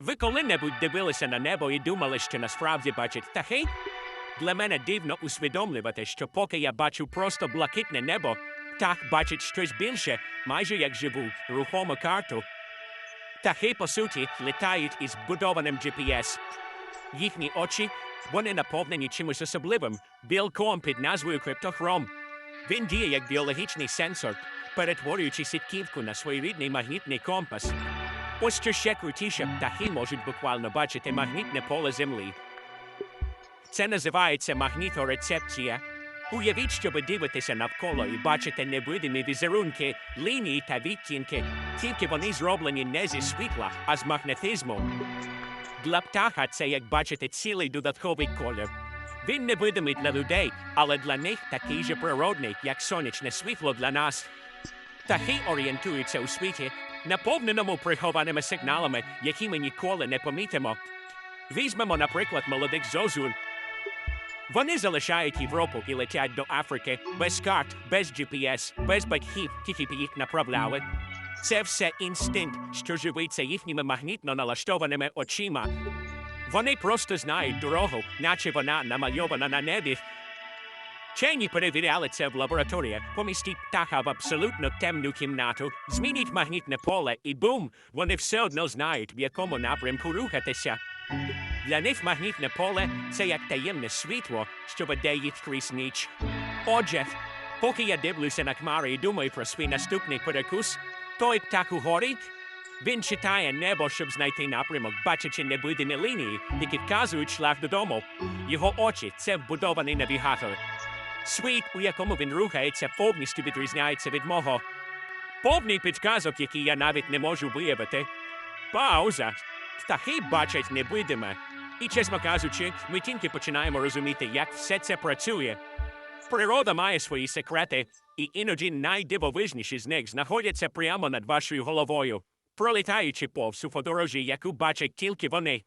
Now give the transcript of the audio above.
Ви коли-небудь дивилися на небо і думали, що насправді бачать птахи? Для мене дивно усвідомлювати, що поки я бачу просто блакитне небо, птах бачить щось більше, майже як живу, рухому карту. Птахи, по суті, літають із будованим GPS. Їхні очі, вони наповнені чимось особливим, білком під назвою криптохром. Він діє як біологічний сенсор, перетворюючи сітківку на своєрідний магнітний компас. Ось ще крутіше, птахи можуть буквально бачити магнітне поле Землі. Це називається магніторецепція. Уявіть, що ви дивитеся навколо і бачите невидимі візерунки, лінії та відтінки, тільки вони зроблені не зі світла, а з магнетизму. Для птаха це, як бачите, цілий додатковий колір. Він невидимий для людей, але для них такий же природний, як сонячне світло для нас. Птахи орієнтуються у світі, наповненому прихованими сигналами, які ми ніколи не помітимо. Візьмемо, наприклад, молодих зозуль. Вони залишають Європу і летять до Африки без карт, без GPS, без батьків, які б їх направляли. Це все інстинкт, що живиться їхніми магнітно налаштованими очима. Вони просто знають дорогу, наче вона намальована на небі. Вчені перевіряли це в лабораторіях, помістіть птаха в абсолютно темну кімнату, змініть магнітне поле і бум! Вони все одно знають, в якому напрямку рухатися. Для них магнітне поле це як таємне світло, що веде їх крізь ніч. Отже, поки я дивлюся на хмари і думаю про свій наступний перекус, той птах у горі, він читає небо, щоб знайти напрямок, бачачи невидимі лінії, які вказують шлях додому. Його очі це вбудований навігатор. Світ, у якому він рухається, повністю відрізняється від мого. Повний підказок, який я навіть не можу виявити. Пауза. Птахи бачать невидиме. І, чесно кажучи, ми тільки починаємо розуміти, як все це працює. Природа має свої секрети, і іноді найдивовижніші з них знаходяться прямо над вашою головою, пролітаючи повз у подорожі, яку бачать тільки вони.